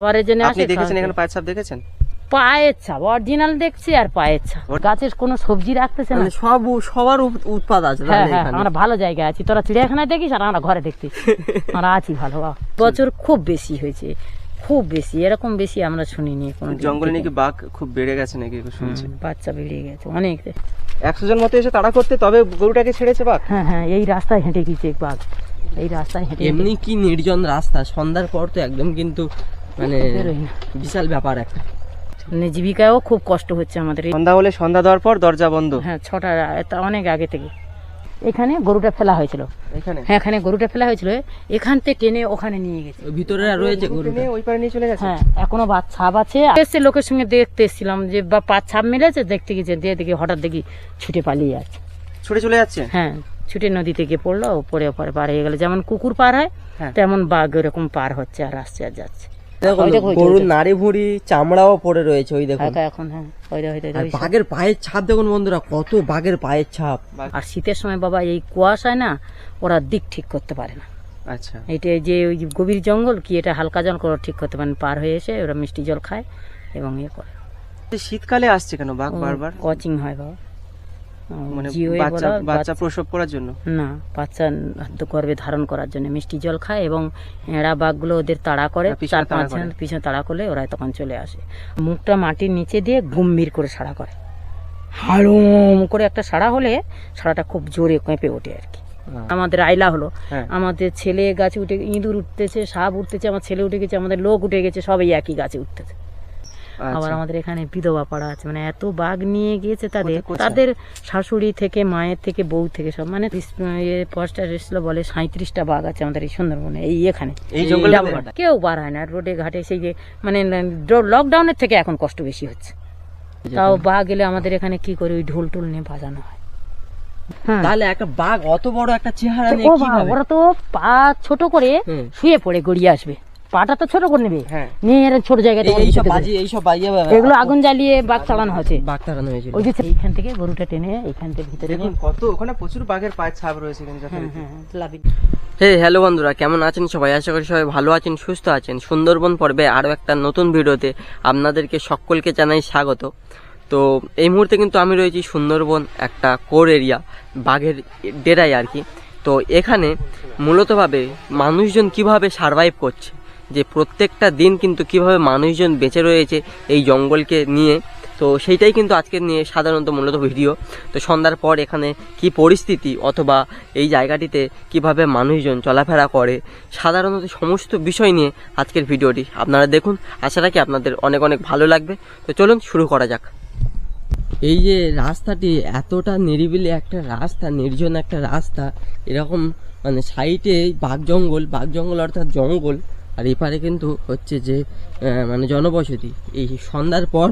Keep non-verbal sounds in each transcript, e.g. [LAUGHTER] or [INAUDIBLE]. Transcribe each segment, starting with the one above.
খাবারের জন্য আপনি দেখেছেন এখানে পায়ের ছাপ দেখেছেন? পায়ের ছাপ অরিজিনাল দেখছি আর পায়ের ছাপ। গাছের কোনো সবজি রাখতেছে না। সব সবার উৎপাদ আছে হ্যাঁ হ্যাঁ আমরা ভালো জায়গায় আছি। তোরা চিড়িয়াখানায় দেখিস আর আমরা ঘরে দেখতিস [LAUGHS] আমরা আছি ভালো। বছর খুব বেশি হয়েছে খুব বেশি এরকম বেশি আমরা শুনিনি কোনো জঙ্গলে নাকি বাঘ খুব বেড়ে গেছে নাকি শুনছি। বাচ্চা বেরিয়ে গেছে অনেক। একশো জন মতো এসে তাড়া করতে তবে গরুটাকে ছেড়েছে বাঘ? হ্যাঁ হ্যাঁ এই রাস্তায় হেঁটে গিয়েছে বাঘ। এই রাস্তায় হেঁটে এমনি কি নির্জন রাস্তা সন্ধ্যার পর তো একদম কিন্তু মানে বিশাল ব্যাপার একটা। মানে জীবিকায়ও খুব কষ্ট হচ্ছে আমাদের সন্ধ্যা হলে সন্ধ্যা দেওয়ার পর দরজা বন্ধ। হ্যাঁ ছটা অনেক আগে থেকে। এখানে গরুটা ফেলা হয়েছিল। এখানে? হ্যাঁ এখানে গরুটা ফেলা হয়েছিল। এখান থেকে টেনে ওখানে নিয়ে গেছে। ভিতরে রয়েছে গরু গরুটা? ওই পারে নিয়ে চলে গেছে? হ্যাঁ এখনও বাদ ছাপ আছে। এসছে লোকের সঙ্গে দেখতে এসেছিলাম যে বা পাঁচ ছাপ মিলেছে দেখতে গেছে দিয়ে দেখি হঠাৎ দেখি ছুটে পালিয়ে যাচ্ছে। ছুটে চলে যাচ্ছে? হ্যাঁ ছুটে নদীতে গিয়ে পড়ল পরে পরে পার হয়ে গেল। যেমন কুকুর পার হয় হ্যাঁ। তেমন বাঘ এরকম পার হচ্ছে আর আসছে আর যাচ্ছে। গরুর। নাড়ি ভুঁড়ি চামড়াও পড়ে রয়েছে ওই দেখুন এখন হ্যাঁ ওই। বাঘের পায়ের ছাপ দেখুন বন্ধুরা কত বাঘের পায়ের ছাপ। আর শীতের সময় বাবা এই কুয়াশায় না ওরা দিক ঠিক করতে পারে না। আচ্ছা। এটা যে ওই গভীর জঙ্গল কি এটা হালকা জল করে ঠিক করতে পারেন পার হয়ে এসে ওরা মিষ্টি জল খায় এবং ইয়ে করে। শীতকালে আসছে কেন বাঘ বারবার? কোচিং হয় বাবা। মানে বাচ্চা বাচ্চা প্রসব করার জন্য? না বাচ্চা গর্ভে ধারণ করার জন্য। মিষ্টি জল খায় এবং এড়া বাঘগুলো ওদের তাড়া করে। হ্যাঁ, চার পাঁচ পিছনে তাড়া করলে ওরা তখন চলে আসে। মুখটা মাটির নিচে দিয়ে গম্ভীর করে সাড়া করে। হালুম করে একটা সাড়া হলে সাড়াটা খুব জোরে কেঁপে ওঠে আর কি। আমাদের আইলা হলো। হ্যাঁ। আমাদের ছেলে গাছে উঠে ইঁদুর উঠতেছে সাপ উঠতেছে আমার ছেলে উঠে গেছে আমাদের লোক উঠে গেছে সবাই একই গাছে উঠতেছে। আবার আচ্ছা। আমাদের এখানে বিধবা পাড়া আছে। মানে এত বাঘ নিয়ে গিয়েছে তাদের? তাদের শাশুড়ি থেকে মায়ের থেকে বউ থেকে সব। মানে পোস্টার এসেছিল বলে সাঁত্রিশটা বাঘ আছে আমাদের এই সুন্দরবনে এই এখানে। কেউ বার হয় না। রোডে ঘাটে সেই যে মানে লকডাউনের থেকে এখন কষ্ট বেশি হচ্ছে। তাও বাঘ এলে আমাদের এখানে কি করে ওই ঢোল টোল নিয়ে বাজানো হয়? হ্যাঁ। তাহলে একটা বাঘ অত বড় একটা চেহারা নিয়ে ওরা তো পা ছোট করে শুয়ে পড়ে গড়িয়ে আসবে। পাটা তো ছোট করে নেবে? হ্যাঁ। নিয়ে এরা ছোট জায়গায় এই- এইসব বাজি এইসব এগুলো আগুন জ্বালিয়ে বাঘ চালানো হয়েছে। বাঘ তাড়ানো হয়েছিল ওই যে এইখান থেকে গরুটা টেনে এইখান থেকে ভিতরে কত ওখানে প্রচুর বাঘের পায়ের ছাপ রয়েছে হ্যাঁ। হ্যাঁ হে হ্যালো বন্ধুরা কেমন আছেন সবাই? আশা করি সবাই ভালো আছেন সুস্থ আছেন। সুন্দরবন পর্বে আরও একটা নতুন ভিডিওতে আপনাদেরকে সকলকে জানাই স্বাগত। তো এই মুহূর্তে কিন্তু আমি রয়েছি সুন্দরবন একটা কোর এরিয়া বাঘের ডেরাই আর কি। তো এখানে মূলতভাবে মানুষজন কীভাবে সারভাইভ করছে? যে প্রত্যেকটা দিন কিন্তু কীভাবে মানুষজন বেঁচে রয়েছে এই জঙ্গলকে নিয়ে। তো সেইটাই কিন্তু আজকে নিয়ে সাধারণত মূলত ভিডিও। তো সন্ধ্যার পর এখানে কি পরিস্থিতি অথবা এই জায়গাটিতে কীভাবে মানুষজন চলাফেরা করে, সাধারণত সমস্ত বিষয় নিয়ে আজকের ভিডিওটি আপনারা দেখুন। আশা রাখি আপনাদের অনেক অনেক ভালো লাগবে। তো চলুন শুরু করা যাক। এই যে রাস্তাটি এতটা নিরিবিলি একটা রাস্তা, নির্জন একটা রাস্তা, এরকম মানে সাইডে বাঘ জঙ্গল বাঘ জঙ্গল অর্থাৎ জঙ্গল আর এপারে কিন্তু হচ্ছে যে মানে জনবসতি। এই সন্ধ্যার পর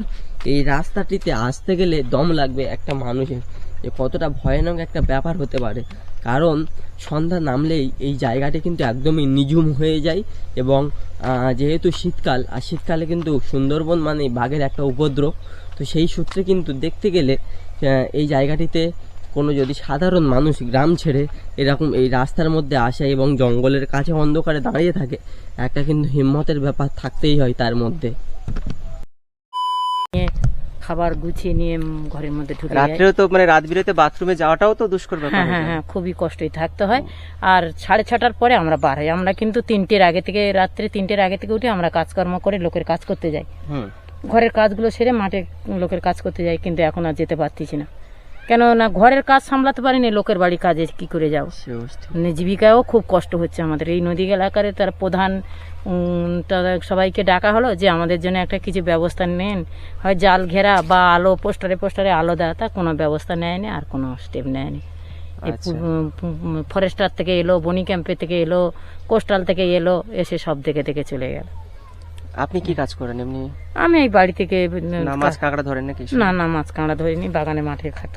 এই রাস্তাটিতে আসতে গেলে দম লাগবে একটা মানুষের। যে কতটা ভয়ানক একটা ব্যাপার হতে পারে। কারণ সন্ধ্যা নামলেই এই জায়গাটি কিন্তু একদমই নিঝুম হয়ে যায় এবং যেহেতু শীতকাল, আর শীতকালে কিন্তু সুন্দরবন মানে বাঘের একটা উপদ্রব। তো সেই সূত্রে কিন্তু দেখতে গেলে এই জায়গাটিতে কোনো যদি সাধারণ মানুষ গ্রাম ছেড়ে এরকম এই রাস্তার মধ্যে আসে এবং জঙ্গলের কাছে অন্ধকারে দাঁড়িয়ে থাকে একটা কিন্তু হিম্মতের ব্যাপার থাকতেই হয় তার মধ্যে। খাবার গুছিয়ে নিয়ে ঘরের মধ্যে ঢুকে রাত্রেও তো মানে রাত বিরেতে বাথরুমে যাওয়াটাও তো দুষ্কর ব্যাপার হ্যাঁ হ্যাঁ হ্যাঁ খুবই কষ্টই থাকতে হয়। আর সাড়ে ছটার পরে আমরা বার হই। আমরা কিন্তু তিনটের আগে থেকে রাত্রে তিনটের আগে থেকে উঠে আমরা কাজকর্ম করে লোকের কাজ করতে যাই। হুম। ঘরের কাজগুলো সেরে মাঠে লোকের কাজ করতে যাই কিন্তু এখন আর যেতে পারতেছি না। কেন না ঘরের কাজ সামলাতে পারিনি লোকের বাড়ি কাজে কি করে যাও মানে জীবিকাও খুব কষ্ট হচ্ছে আমাদের। এই নদী এলাকারে তার প্রধান তারা সবাইকে ডাকা হলো যে আমাদের জন্য একটা কিছু ব্যবস্থা নেন। হয় জাল ঘেরা বা আলো পোস্টারে পোস্টারে আলো দেওয়া তা কোনো ব্যবস্থা নেয়নি আর কোনো স্টেপ নেয়নি। এই আচ্ছা। ফরেস্টার থেকে এলো বনি ক্যাম্পে থেকে এলো কোস্টাল থেকে এলো এসে সব দেখে দেখে চলে গেল। আপনি কি কাজ করেন এমনি? আমি এই বাড়ি থেকে না মাছ কাঁকড়া ধরেন নাকি? না না মাছ কাঁড়া ধরিনি বাগানে মাঠে খাট-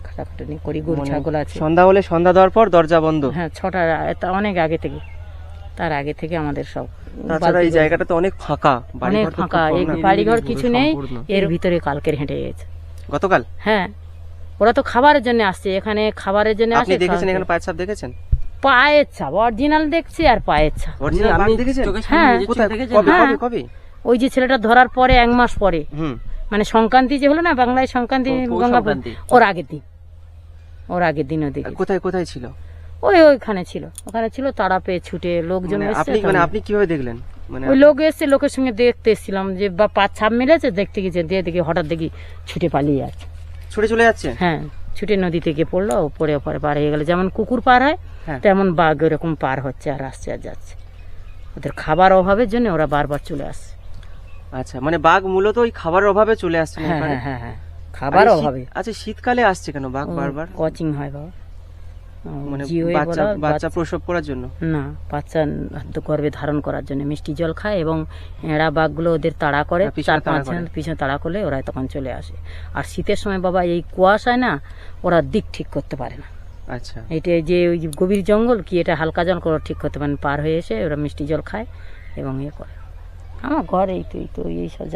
করি গরু মানে ছাগল আছে। সন্ধ্যা হলে সন্ধ্যা দেওয়ার পর দরজা বন্ধ? হ্যাঁ ছটা অনেক আগে থেকে তার আগে থেকে আমাদের সব তাছাড়া এই জায়গাটা তো অনেক ফাঁকা অনেক ফাঁকা এই বাড়িঘর কিছু নেই এর ভিতরে কালকের হেঁটে গেছে গতকাল? হ্যাঁ ওরা তো খাবারের জন্য আসছে এখানে খাবারের জন্য আপনি দেখেছেন এখানে পায়ের ছাপ দেখেছেন? পায়ের ছাপ অরিজিনাল দেখছি আর পায়ের ছাপ। অরিজিনাল আপনি দেখেছেন? হ্যাঁ। কোথায়? দেখেছেন? হ্যাঁ। কবে কবে? ওই যে ছেলেটা ধরার পরে এক মাস পরে। মানে সংক্রান্তি যে হলো না বাংলায় সংক্রান্তি গঙ্গা ওর আগের দিন। ওর আগের দিন ওদিকে কোথায় কোথায় ছিল? ওই ওইখানে ছিল। ওখানে ছিল তারা পেয়ে ছুটে লোকজন মানে এসছে আপনি মানে আপনি কীভাবে দেখলেন? মানে ওই লোক এসছে লোকের সঙ্গে দেখতে এসেছিলাম যে বা পাঁচ ছাপ মিলেছে দেখতে গেছে দিয়ে দেখি হঠাৎ দেখি ছুটে পালিয়ে যাচ্ছে। ছুটে চলে যাচ্ছে? হ্যাঁ ছুটে নদীতে গিয়ে পড়ল পরে ওপরে পার হয়ে গেল। যেমন কুকুর পার হয় হ্যাঁ। তেমন বাঘ এরকম পার হচ্ছে আর আসছে আর যাচ্ছে। ওদের খাবার অভাবের জন্য ওরা বারবার চলে আসছে। আচ্ছা মানে বাঘ মূলত ওই খাবারের অভাবে চলে আসছে হ্যাঁ? হ্যাঁ হ্যাঁ হ্যাঁ খাবার আরে শীত- অভাবে। আচ্ছা শীতকালে আসছে কেন বাঘ বারবার? কোচিং হয় বাবা। মানে বাচ্চা বাচ্চা প্রসব করার জন্য? না বাচ্চা গর্ভে ধারণ করার জন্য। মিষ্টি জল খায় এবং বাঘগুলো ওদের তাড়া করে হ্যাঁ, পিছনে চার তাড়া পাঁচ করে। জন পিছনে তাড়া করলে ওরা তখন চলে আসে। আর শীতের সময় বাবা এই কুয়াশায় না ওরা দিক ঠিক করতে পারে না। আচ্ছা। এটা যে ওই যে গভীর জঙ্গল কি এটা হালকা জল করে ঠিক করতে পারেন পার হয়ে এসে ওরা মিষ্টি জল খায় এবং ইয়ে করে। আমার ঘর এই তো এই তো এই সব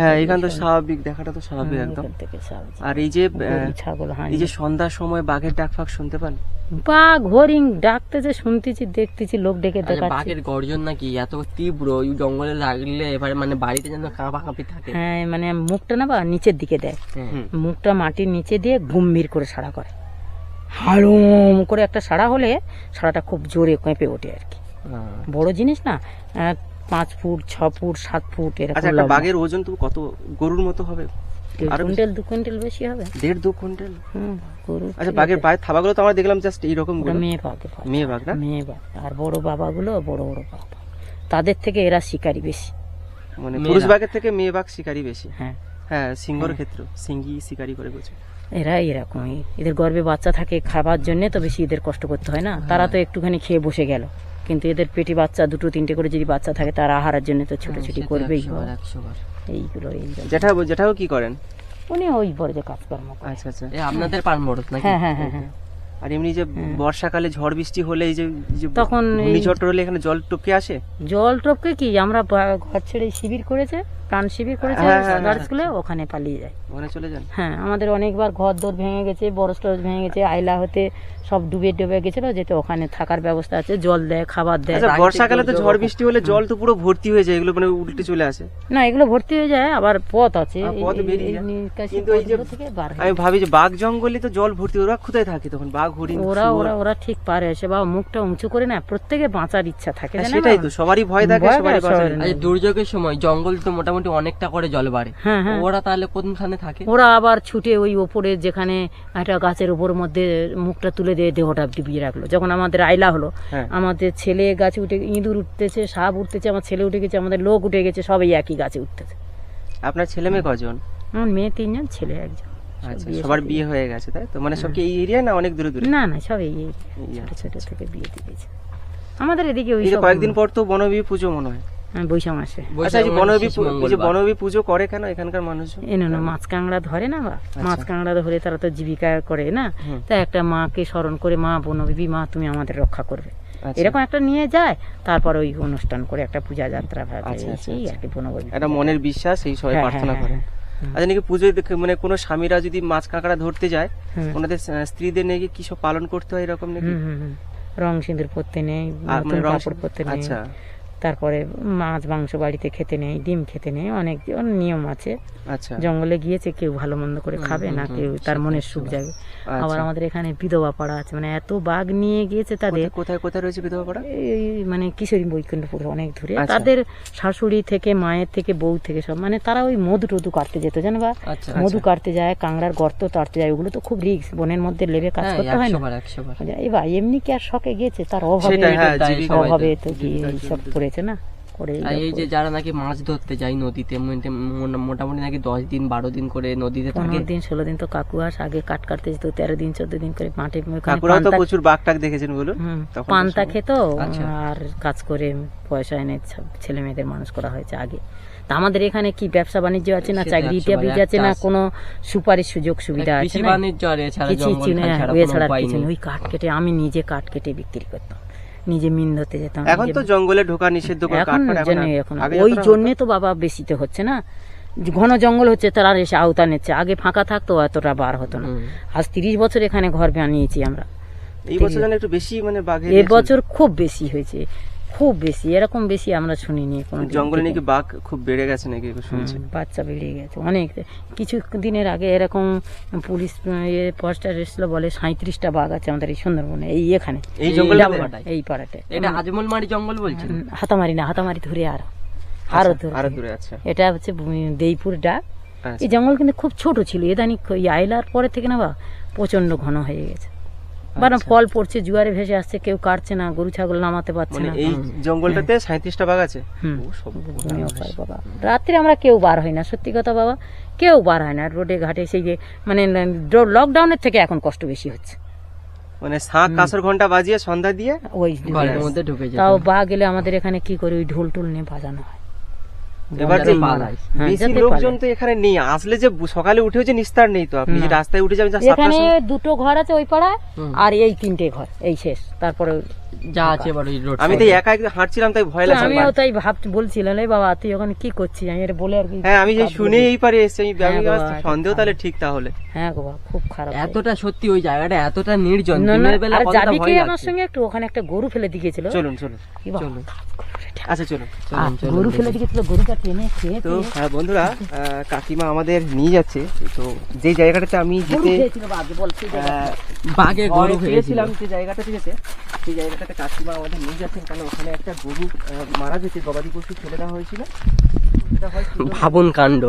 হ্যাঁ এখান তো স্বাভাবিক দেখাটা তো স্বাভাবিক একদম। আর এই যে ছাগল এই যে সন্ধ্যার সময় বাঘের ডাক ফাক শুনতে পান? বাঘ হরিং ডাকতেছে শুনতেছি দেখতেছি লোক ডেকে দেখাচ্ছে। বাঘের গর্জন নাকি? এত তীব্র ওই জঙ্গলে লাগলে এবারে মানে বাড়িতে যেন কাঁপা কাঁপি থাকে। হ্যাঁ মানে মুখটা না বা নিচের দিকে দেয় হ্যাঁ। মুখটা মাটির নিচে দিয়ে গম্ভীর করে সাড়া করে। হালুম করে একটা সাড়া হলে সাড়াটা খুব জোরে কেঁপে ওঠে আর কি। বড় জিনিস না আহ, পাঁচ ফুট ছ ফুট সাত ফুট এরকম আচ্ছা একটা লম্বা। বাঘের ওজন তো কত? গরুর মতো হবে। দেড় আরও কুইন্টাল দু কুইন্টাল বেশি হবে। দেড় দু কুইন্টাল? হুম গরু আচ্ছা বাঘের পায়ের থাবাগুলো তো আমরা দেখলাম জাস্ট এইরকম ওটা মেয়ে বাঘে। মেয়ে বাঘ না? মেয়ে বাঘ। আর বড় বাবাগুলো বড় বড় বাবা। তাদের থেকে এরা শিকারি বেশি। মানে পুরুষ বাঘের থেকে মেয়ে বাঘ শিকারি বেশি। হ্যাঁ। হ্যাঁ সিংহর ক্ষেত্রে। সিংহি শিকারি করে বলছে এরা এরকমই। এদের গর্বে বাচ্চা থাকে খাবার জন্য তো বেশি এদের কষ্ট করতে হয় না। তারা তো একটুখানি খেয়ে বসে গেল। কিন্তু এদের পেটে বাচ্চা দুটো তিনটে করে যদি বাচ্চা থাকে তারা আহারের জন্য তো ছুটোছুটি করবেই। এইগুলো এই যেটা জেঠা কি করেন? উনি ওই বড় যে কাজকর্ম আচ্ছা আচ্ছা। আপনাদের পান বড় হ্যাঁ হ্যাঁ হ্যাঁ হ্যাঁ। আর এমনি যে বর্ষাকালে ঝড় বৃষ্টি হলে এই যে তখন ঘূর্ণিঝড় হলে এখানে জল টপকে আসে? জল টপকে কি? আমরা ঘর ছেড়ে শিবির করেছে প্রাণ শিবির করেছে হ্যাঁ, হ্যাঁ, গার্লস স্কুলে ওখানে পালিয়ে যায়। ওখানে চলে যান? হ্যাঁ আমাদের অনেকবার ঘর দর ভেঙে গেছে বড় স্টোরেজ ভেঙে গেছে আইলা হতে সব ডুবে ডুবে গেছিল যেতে ওখানে থাকার ব্যবস্থা আছে জল দেয় খাবার দেয় আচ্ছা বর্ষাকালে তো ঝড় বৃষ্টি হলে জল তো পুরো ভর্তি হয়ে যায় এগুলো মানে উল্টে চলে আসে। না এগুলো ভর্তি হয়ে যায় আবার পথ আছে হ্যাঁ, পথ বেরিয়ে যায়। কিন্তু এই যে থেকে আমি ভাবি যে বাঘ জঙ্গলে তো জল ভর্তি ওরা কোথায় থাকে তখন? বাঘ হরিণ ওরা ওরা ওরা ঠিক পারে এসে বা মুখটা উঁচু করে না প্রত্যেকে বাঁচার ইচ্ছা থাকে হ্যাঁ, সেটাই তো সবারই ভয় থাকে সবারই থাকে বাঁচার সবারই। আচ্ছা দুর্যোগের সময় জঙ্গল তো মোটামুটি অনেকটা করে জল বাড়ে। হ্যাঁ হ্যাঁ। ওরা তাহলে কোনখানে থাকে? ওরা আবার ছুটে ওই ওপরে যেখানে একটা গাছের উপর মধ্যে মুখটা তুলে দিয়ে দেহটা ডুবিয়ে রাখল। যখন আমাদের আইলা হলো। আমাদের ছেলে গাছে উঠে ইঁদুর উঠতেছে সাপ উঠতেছে আমার ছেলে উঠে গেছে আমাদের লোক উঠে গেছে সবাই একই গাছে উঠতেছে। আপনার ছেলে মেয়ে কজন? আমার মেয়ে তিনজন ছেলে একজন। আচ্ছা সবার বিয়ে হয়ে গেছে তাই তো? মানে সব কি এই এরিয়া না অনেক দূরে দূরে? না না সব এই ছোট আচ্ছা, ছোট থেকে বিয়ে দিয়ে দিয়েছে আমাদের এদিকে ওই কয়েকদিন পর তো বনবী পুজো মনে হয়। হ্যাঁ, বৈশাখ মাসে। আচ্ছা বনবী যে বনবী পুজো করে কেন এখানকার মানুষজন? এনো না মাছ কাঁকড়া ধরে না বা মাছ কাঁকড়া ধরে তারা তো জীবিকা করে না। তা একটা মাকে স্মরণ করে মা বনবিবি মা তুমি আমাদের রক্ষা করবে। আচ্ছা। এরকম একটা নিয়ে যায় তারপর ওই অনুষ্ঠান করে একটা পূজা যাত্রা ভাবে আচ্ছা, আচ্ছা, এই আচ্ছা। আর কি একটা মনের বিশ্বাস এই সবাই হ্যাঁ, প্রার্থনা হ্যাঁ, করে। হ্যাঁ, আচ্ছা নাকি পুজোয় মানে কোনো স্বামীরা যদি মাছ কাঁকড়া ধরতে যায় ওনাদের স্ত্রীদের নাকি কি সব পালন করতে হয় এরকম নাকি। রং সিঁদুর পরতে নেই নতুন মানে রং কাপড় পরতে নেই। আচ্ছা। তারপরে মাছ মাংস বাড়িতে খেতে নেই ডিম খেতে নেই অনেক নিয়ম আছে। আচ্ছা। জঙ্গলে গিয়েছে কেউ ভালো মন্দ করে খাবে না কেউ তার মনের সুখ যাবে। আচ্ছা। আবার আমাদের এখানে বিধবা পাড়া আছে মানে এত বাঘ নিয়ে গিয়েছে তাদের। কোথায়- কোথায় রয়েছে বিধবা পাড়া? এই মানে কিশোরী বৈকুণ্ঠপুর অনেক দূরে। আচ্ছা। তাদের শাশুড়ি থেকে মায়ের থেকে বউ থেকে সব মানে তারা ওই মধু টধু কাটতে যেত জানো বা? আচ্ছা মধু কাটতে যায় কাংড়ার গর্ত তাড়তে যায় ওগুলো তো খুব রিস্ক বনের মধ্যে লেবে কাজ হ্যাঁ করতে হয় না। এবার এমনি কি আর শখে গিয়েছে? তার অভাবে হ্যাঁ। অভাবে তো কি সব করেছে না? করে আর এই যে যারা নাকি মাছ ধরতে যায় নদীতে মোটামুটি নাকি দশ দিন বারো দিন করে নদীতে থাকে। দিন ষোলো দিন তো কাকু আস আগে কাট কাটতে যেত তেরো দিন চোদ্দ দিন করে মাঠে তো প্রচুর বাঘ টাক দেখেছেন বলুন। পান্তা খেত আচ্ছা। আর কাজ করে পয়সা এনে ছেলে মেয়েদের মানুষ করা হয়েছে আগে। তা আমাদের এখানে কি ব্যবসা বাণিজ্য আছে না চাকরি ইত্যাদি আছে না কোনো সুপারিশ সুযোগ সুবিধা আছে না? বাণিজ্য কিছু জঙ্গল ছাড়া ওই ছাড়া কিছু। ওই কাঠ কেটে আমি নিজে কাঠ কেটে বিক্রি করতাম। নিজে মিন ধরতে যেতাম এখন তো জঙ্গলে ঢোকা নিষিদ্ধ এখন এখন জেনে ওই জন্য তো বাবা বেশি তো হচ্ছে না। ঘন জঙ্গল হচ্ছে তারা এসে আওতা নিচ্ছে। আগে ফাঁকা থাকতো এতটা বার হতো না। আজ তিরিশ বছর এখানে ঘর বানিয়েছি আমরা। এই বছর একটু বেশি মানে বাঘের এবছর খুব বেশি হয়েছে। খুব বেশি এরকম বেশি আমরা শুনিনি কোনো জঙ্গলে নাকি বাঘ খুব বেড়ে গেছে নাকি শুনছি? বাচ্চা বেরিয়ে গেছে অনেক। কিছু দিনের আগে এরকম পুলিশ ইয়ে পোস্টার এসেছিল বলে সাঁত্রিশটা বাঘ আছে আমাদের এই সুন্দরবনে এই এখানে। এই জঙ্গলে এই পাড়াতে। এটা আজমলমারি জঙ্গল বলছেন? হুম, হাতামারি না হাতামারি ধরে আর। আরও ধরে। আরও দূরে আছে এটা হচ্ছে দেইপুর ডাক আচ্ছা। এই জঙ্গল কিন্তু খুব ছোট ছিল এদানি আইলার পরে থেকে না বা প্রচণ্ড ঘন হয়ে গেছে। বারণ আচ্ছা। ফল পড়ছে জুয়ারে ভেসে আসছে কেউ কাটছে না গরু ছাগল নামাতে পারছে মানে না। এই জঙ্গলটাতে সাঁত্রিশটা বাঘ আছে? বাবা। রাত্রে আমরা কেউ বার হয় না সত্যি কথা বাবা কেউ বার হয় না। রোডে ঘাটে সেই যে মানে লকডাউনের থেকে এখন কষ্ট বেশি হচ্ছে। মানে শাঁখ কাঁসর ঘণ্টা বাজিয়ে সন্ধ্যা দিয়ে ওই তাও বা গেলে আমাদের এখানে কি করে ওই ঢোল টোল নিয়ে বাজানো হয়? এবার যে হ্যাঁ, বেশি লোকজন তো এখানে নেই। আসলে যে সকালে উঠেও যে নিস্তার নেই তো আপনি যে রাস্তায় উঠে যাবেন যা এখানে দুটো ঘর আছে ওই পাড়ায় আর এই তিনটে ঘর এই শেষ। তারপরে যা আছে এবার ওই রোড আমি তো একা একদম হাঁটছিলাম তাই ভয় লাগছে আমিও তাই ভাব বলছিলাম এই বাবা তুই ওখানে কি করছিস? আমি এটা বলে আর কি হ্যাঁ আমি যে শুনে এই পারে এসেছি আমি হ্যাঁ সন্দেহ তাহলে ঠিক তাহলে। হ্যাঁ গো খুব খারাপ। এতটা সত্যি ওই জায়গাটা এতটা নির্জন দিনের বেলা আর কতটা যাবি কি ভয় আমার সঙ্গে? একটু ওখানে একটা গরু ফেলে দিয়েছিল। চলুন চলুন চলুন। আচ্ছা চলুন গরু ফেলে দিয়েছিল গরুটা টেনে খেয়ে তো হ্যাঁ বন্ধুরা কাকিমা আমাদের নিয়ে যাচ্ছে। তো যে জায়গাটাতে আমি গরু যেতে জায়গাটা। বাঘে গরু পেয়েছিলাম যে জায়গাটাতে যেতে সেই জায়গাটাতে কাকিমা আমাদের নিয়ে যাচ্ছেন কারণ ওখানে একটা গরু মারা গেছে গবাদি পশু ফেলে দেওয়া হয়েছিল। সেটা হয় সুন্দর কাণ্ড।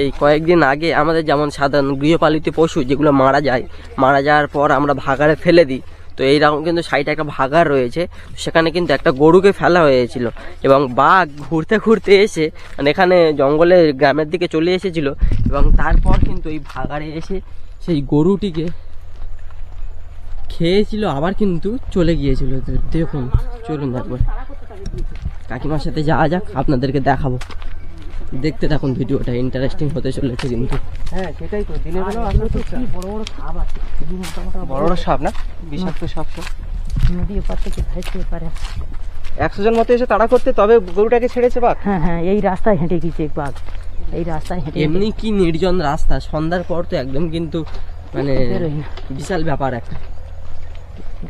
এই কয়েকদিন আগে আমাদের যেমন সাধারণ গৃহপালিত পশু যেগুলো মারা যায় মারা যাওয়ার পর আমরা ভাগাড়ে ফেলে দিই। তো এইরকম কিন্তু সাইডে একটা ভাগাড় রয়েছে সেখানে কিন্তু একটা গরুকে ফেলা হয়েছিল এবং বাঘ ঘুরতে ঘুরতে এসে মানে এখানে জঙ্গলে গ্রামের দিকে চলে এসেছিল এবং তারপর কিন্তু এই ভাগাড়ে এসে সেই গরুটিকে খেয়েছিল আবার কিন্তু চলে গিয়েছিল। দেখুন চলুন একবার কাকিমার সাথে যাওয়া যাক আপনাদেরকে দেখাবো। দেখতে থাকুন ভিডিওটা ইন্টারেস্টিং হতে চলেছে কিন্তু। হ্যাঁ সেটাই তো দিনের বেলা আসলে তো কি বড় বড় সাপ আছে। খুবই মোটা মোটা বড় বড় সাপ না? বিষাক্ত সাপ সব নদী ওপার থেকে পারে একশো জন মতো এসে তাড়া করতে তবে গরুটাকে ছেড়েছে বাঘ? হ্যাঁ হ্যাঁ এই রাস্তায় হেঁটে গিয়েছে বাঘ। এই রাস্তায় হেঁটে হেঁটে এমনি কি নির্জন রাস্তা সন্ধ্যার পর তো একদম কিন্তু মানে বিশাল ব্যাপার একটা।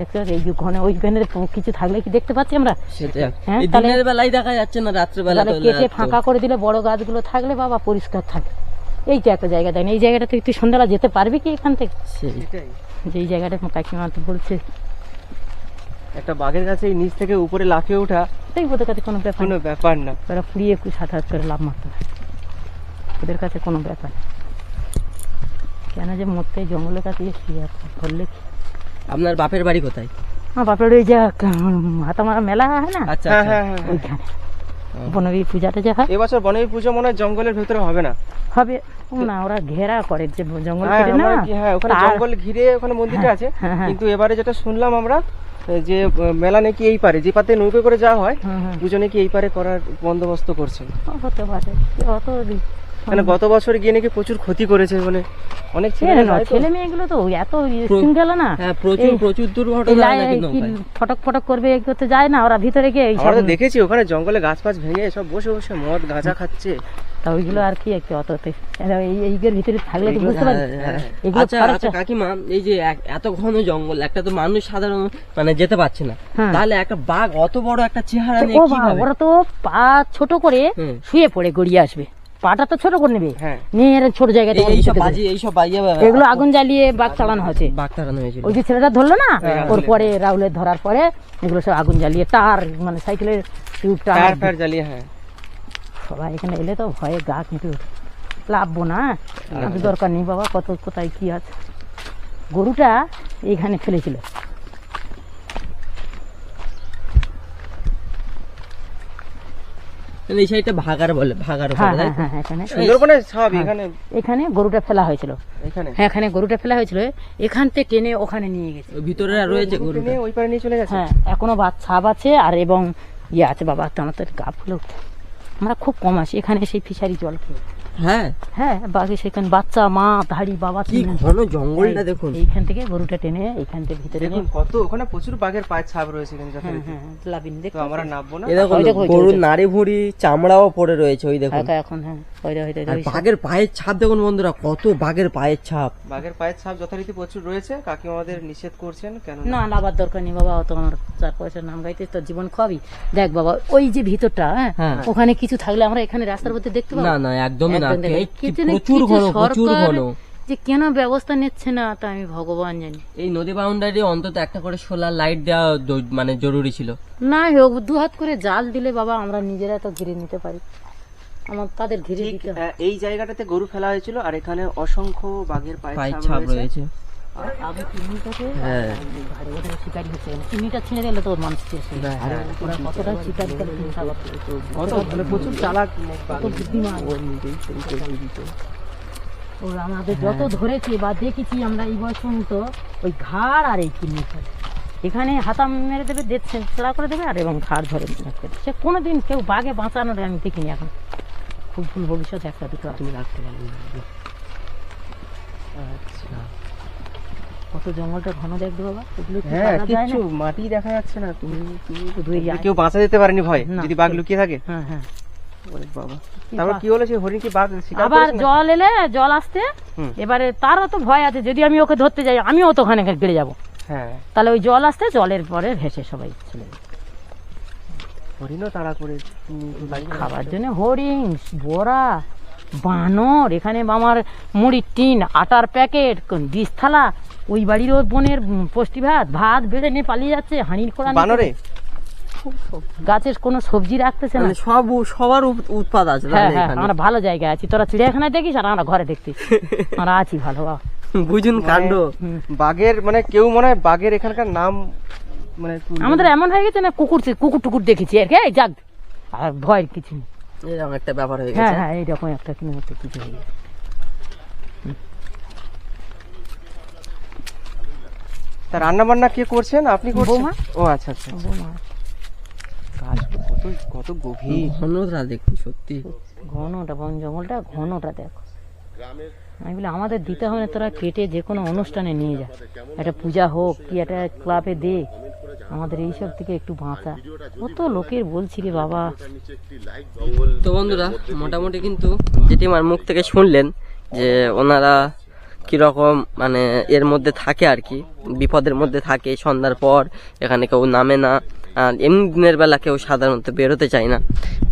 দেখতে পাচ্ছি এই যে ঘনে কিছু থাকলে কি দেখতে পাচ্ছি আমরা? হ্যাঁ, দিনের বেলায় দেখা যাচ্ছে না রাত্রে কেটে ফাঁকা করে দিলে বড় গাছগুলো থাকলে বাবা পরিষ্কার থাকে। এই তো একটা জায়গা দেয় এই জায়গাটা তুই তুই সন্ধ্যাবেলা যেতে পারবি কি এখান থেকে? যে এই জায়গাটা কাকিমা তো বলছে। একটা বাঘের কাছে এই নিচ থেকে উপরে লাফিয়ে ওঠা তাই ওদের কাছে কোনো ব্যাপার কোনো ব্যাপার না। ওরা কুড়িয়ে একটু সাত হাত করে লাভ মারতে ওদের কাছে কোনো ব্যাপার না। কেন যে মরতে জঙ্গলের কাছে এসছি আর ধরলে কি? আপনার বাপের বাড়ি কোথায়? আমার বাপের ওই যে হাতামারা মেলা হয় না? আচ্ছা হ্যাঁ আচ্ছা। হ্যাঁ হ্যাঁ। ওইখানে। বনবী পূজাটা যে হয়। এবছর বনবী পুজো মনে হয় জঙ্গলের ভেতরে হবে না? হবে। না ওরা ঘেরা করে যে জঙ্গল কেটে না? হ্যাঁ ওখানে জঙ্গল ঘিরে ওখানে মন্দিরটা আছে। কিন্তু এবারে যেটা শুনলাম আমরা যে মেলা নাকি এই পারে যে পাতে নৌকো করে যাওয়া হয়। পুজো নাকি এই পারে করার বন্দোবস্ত করছে হতে পারে। অত মানে গত বছর গিয়ে নাকি প্রচুর ক্ষতি করেছে মানে অনেক ছেলে ছেলে না, যায় তো। মেয়েগুলো এত সিঙ্গেল না। হ্যাঁ প্রচুর প্রচুর দুর্ঘটনা হয় ফটক ফটক করবে করতে যায় না ওরা ভিতরে গিয়ে আমরা দেখেছি ওখানে জঙ্গলে গাছ ফাছ ভেঙে সব বসে বসে মদ গাঁজা খাচ্ছে। তা ওইগুলো আর কি একটু অততে। এইগুলোর ভিতরে থাকলে তো বুঝতে পারবি। হ্যাঁ, হ্যাঁ। এগুলো আচ্ছা আচ্ছা কাকিমা এই যে এত ঘন জঙ্গল একটা তো মানুষ সাধারণ মানে যেতে পারছে না। হ্যাঁ। তাহলে একটা বাঘ অত বড় একটা চেহারা নিয়ে ওরা তো পা ছোট করে শুয়ে পড়ে গড়িয়ে আসবে। পাটা তো ছোট করে নেবে। হ্যাঁ। নিয়ে ছোট জায়গাতে এগুলো আগুন জ্বালিয়ে বাঘ চালানো হয়েছে। ওই যে ছেলেটা ধরলো না হ্যাঁ, ওর পরে রাহুলের ধরার পরে এগুলো সব আগুন জ্বালিয়ে তার মানে সাইকেলের ফায়ার জ্বালিয়ে হ্যাঁ। সবাই এখানে এলে তো ভয়ে গা কিন্তু লাভবো না। দরকার নেই বাবা কত কোথায় কি আছে। গরুটা এইখানে ফেলেছিল। এই সাইডটা ভাগার বলে ভাগার হ্যাঁ বলে তাই হ্যাঁ? হ্যাঁ এখানে সুন্দরবনে সব এখানে এখানে গরুটা ফেলা হয়েছিল। এখানে? হ্যাঁ এখানে গরুটা ফেলা হয়েছিল এখান থেকে টেনে ওখানে নিয়ে গেছে। ভিতরে রয়েছে গরু ওই পারে নিয়ে চলে গেছে? হ্যাঁ এখনও বাচ্চা ছাপ আছে আর এবং ইয়ে আছে বাবা তো আমার তো গা ফুলে আমরা খুব কম আসি এখানে সেই ফিশারি জল খেয়ে। হ্যাঁ। হ্যাঁ বাকি সেখানে বাচ্চা মা ধাড়ি বাবা কি ঘন জঙ্গলটা দেখুন। এইখান থেকে গরুটা টেনে এইখান থেকে ভিতরে দেখুন কত ওখানে প্রচুর বাঘের পায়ের ছাপ রয়েছে কিন্তু হ্যাঁ হ্যাঁ লাবিন তো আমরা নামবো না? দেখো, গরুর দেখো। নাড়ি ভুঁড়ি চামড়াও পড়ে রয়েছে ওই দেখুন। এখন হ্যাঁ। বাঘের পায়ের ছাপ দেখুন বন্ধুরা কত বাঘের পায়ের ছাপ। বাঘের পায়ের ছাপ যথারীতি প্রচুর রয়েছে নিষেধ করছেন কেন না দরকার নেই বাবা অত আমার চার পয়সার নাম গাইতে তোর জীবন খাবি দেখ বাবা ওই যে ভিতরটা হ্যাঁ হ্যাঁ। ওখানে কিছু থাকলে আমরা এখানে রাস্তার মধ্যে দেখতে পাবো। না না একদমই না। প্রচুর ঘন প্রচুর ঘন। যে কেন ব্যবস্থা নিচ্ছে না তা আমি ভগবান জানি। এই নদী বাউন্ডারি অন্তত একটা করে সোলার লাইট দেওয়া মানে জরুরি ছিল। না হোক দু হাত করে জাল দিলে বাবা আমরা নিজেরা তো ঘিরে নিতে পারি। আমার তাদের ঘিরে দিতে এই জায়গাটাতে গরু ফেলা হয়েছিল আর এখানে অসংখ্য বাঘের পায়ের ছাপ রয়েছে। আর আগে হ্যাঁ। ঘাড়ে শিকারি হচ্ছে। চিমনিটা ছিঁড়ে দিলে তো মানুষ শেষ হয়ে হ্যাঁ। ওরা কতটা শিকারি করে হিংসা করছে। মানে প্রচুর চালাক কত বুদ্ধিমান। ওর আমাদের যত ধরেছে বা দেখেছি আমরা এই বয়স পর্যন্ত ওই ঘাড় আর এই চিমনি এখানে হাতা মেরে দেবে দেড় ছেঁচড়া করে দেবে আর এবং ঘাড় ধরে রাখবে। সে কোনোদিন কেউ বাঘে বাঁচানোর আমি দেখিনি এখন। খুব ভুল ভবিষ্যৎ একটা দুটো তুমি রাখতে পারবে আচ্ছা। কত জঙ্গলটা ঘন দেখবে বাবা? এগুলো হ্যাঁ কিচ্ছু মাটি দেখা যাচ্ছে না। তুমি কেউ বাঁচা যেতে পারেনি ভয় যদি বাঘ লুকিয়ে থাকে। হ্যাঁ হ্যাঁ। বাবা। তারপর কি হলো সেই হরিণ কি বাঘ আবার জল এলে জল আসতে এবারে তারও তো ভয় আছে যদি আমি ওকে ধরতে যাই আমিও তো ওখানে গেড়ে যাব। হ্যাঁ। তাহলে ওই জল আসতে জলের পরে ভেসে সবাই চলে যাবে। হরিণও তাড়া করে। খাবার জন্য হরিণ বড়া বানর এখানে আমার মুড়ির টিন আটার প্যাকেট ডিস থালা ওই বাড়ির ওর বোনের পুষ্টি ভাত ভাত বেড়ে নিয়ে পালিয়ে যাচ্ছে হাঁড়ির করা বানরে? গাছের কোনো সবজি রাখতেছে না। মানে সব সবার উৎপাদ আছে হ্যাঁ হ্যাঁ। আমরা ভালো জায়গায় আছি। তোরা চিড়িয়াখানায় দেখিস আর আমরা ঘরে দেখতিস [LAUGHS] আমরা আছি ভালো। বুঝুন কাণ্ড। বাঘের মানে কেউ মনে হয় বাঘের এখানকার নাম মানে আমাদের এমন হয়ে গেছে না কুকুর কুকুর টুকুর দেখেছি আর কি। এই যাক আর ভয়ের কিছু নেই। এরকম একটা ব্যাপার হয়ে হ্যাঁ গেছে। হ্যাঁ এইরকম একটা কিনে একটা কিছু হয়ে গেছে। তা রান্না বান্না কে করছেন? আপনি করছেন? ও আচ্ছা আচ্ছা বৌমা, কাজ কত কত গভীর। ঘনতা দেখুন সত্যি। ঘনটা বন জঙ্গলটা ঘনটা দেখো। আমি বলি আমাদের দিতে হবে না তোরা কেটে যে কোনো অনুষ্ঠানে নিয়ে যা। একটা পূজা হোক কি একটা ক্লাবে দে। আমাদের এইসব থেকে একটু বাঁচা। কত লোকের বলছি রে বাবা। তো বন্ধুরা মোটামুটি কিন্তু যেটি আমার মুখ থেকে শুনলেন যে ওনারা কীরকম মানে এর মধ্যে থাকে আর কি বিপদের মধ্যে থাকে সন্ধ্যার পর এখানে কেউ নামে না। আর এমনি দিনের বেলা কেউ সাধারণত বেরোতে চায় না।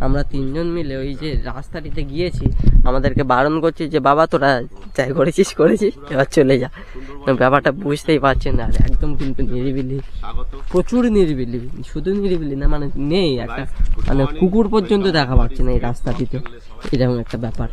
আমরা তিনজন মিলে ওই যে রাস্তাটিতে গিয়েছি, আমাদেরকে বারণ করছি যে, বাবা, তোরা যাই করেছিস করেছিস, এবার চলে যা। ব্যাপারটা বুঝতেই পারছেন আর একদম কিন্তু নিরিবিলি, প্রচুর নিরিবিলি, শুধু নিরিবিলি না মানে নেই একটা মানে কুকুর পর্যন্ত দেখা পাচ্ছে না এই রাস্তাটিতে। এরকম একটা ব্যাপার।